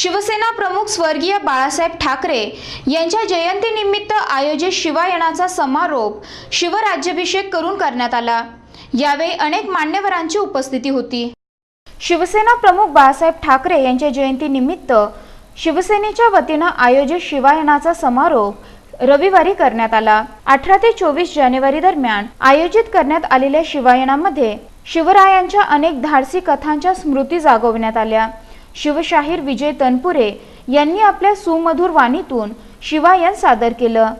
शिवसेना प्रमुख स्वर्गीय बाळासाहेब ठाकरे यांच्या जयंतीनिमित्त आयोजित शिवायनाचा समारोप शिवराज्याभिषेक करून करण्यात आला. यावेळी अनेक मान्यवरांची उपस्थिती होती. शिवसेना प्रमुख बाळासाहेब ठाकरे यांच्या जयंतीनिमित्त शिवसेनेच्या वतीनं आयोजित शिवायनाचा समारोप रविवारी करण्यात आला. अठरा ते चोवीस जानेवारी दरम्यान आयोजित करण्यात आलेल्या शिवायनामध्ये शिवरायांच्या अनेक धाडसी कथांच्या स्मृती जागवण्यात आल्या. शिवशाहीर विजय तनपुरे यांनी आपल्या सुमधुर वाणीतून शिवायन सादर केलं.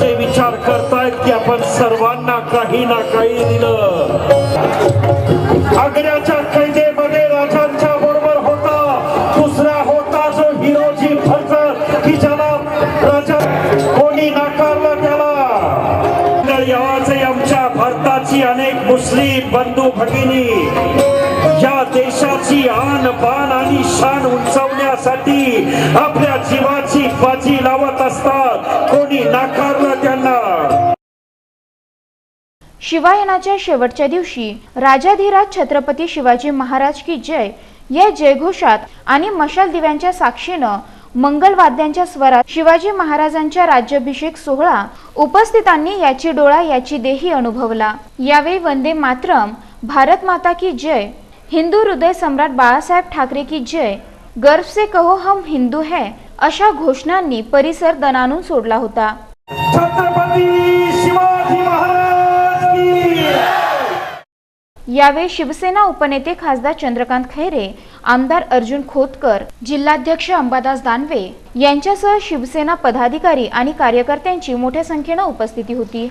जे विचार करतायत की आपण सर्वांना काही ना काही दिलं. आग्र्याच्या कैदेमध्ये राजांच्या बरोबर होता. दुसरा होता जो हिरोजी फरकर की ज्याला राजा भारताची अनेक मुस्लिम बंधू भगिनी या देशाची आन बाण आणि शान उंचावण्यासाठी आपल्या जीवाची बाजी लावत असतात. कोणी नाकारलं त्यांना? शिवायनाच्या शेवटच्या दिवशी राजाधिराज छत्रपती शिवाजी महाराज की जय या जयघोषात आणि मशाल दिव्यांच्या साक्षीनं मंगलवाद्यांच्या स्वरात शिवाजी महाराजांच्या राज्याभिषेक सोहळा उपस्थितांनी याची डोळा याची देही अनुभवला. यावेळी वंदे मातरम भारत माता की जय हिंदू हृदय सम्राट बाळासाहेब ठाकरे की जय गर्व से कहो हम हिंदू है अशा घोषणांनी परिसर दणानून सोडला होता. छत्रपती यावेळी शिवसेना उपनेते खासदार चंद्रकांत खैरे आमदार अर्जुन खोतकर जिल्हाध्यक्ष अंबादास दानवे यांच्यासह शिवसेना पदाधिकारी आणि कार्यकर्त्यांची मोठ्या संख्येनं उपस्थिती होती.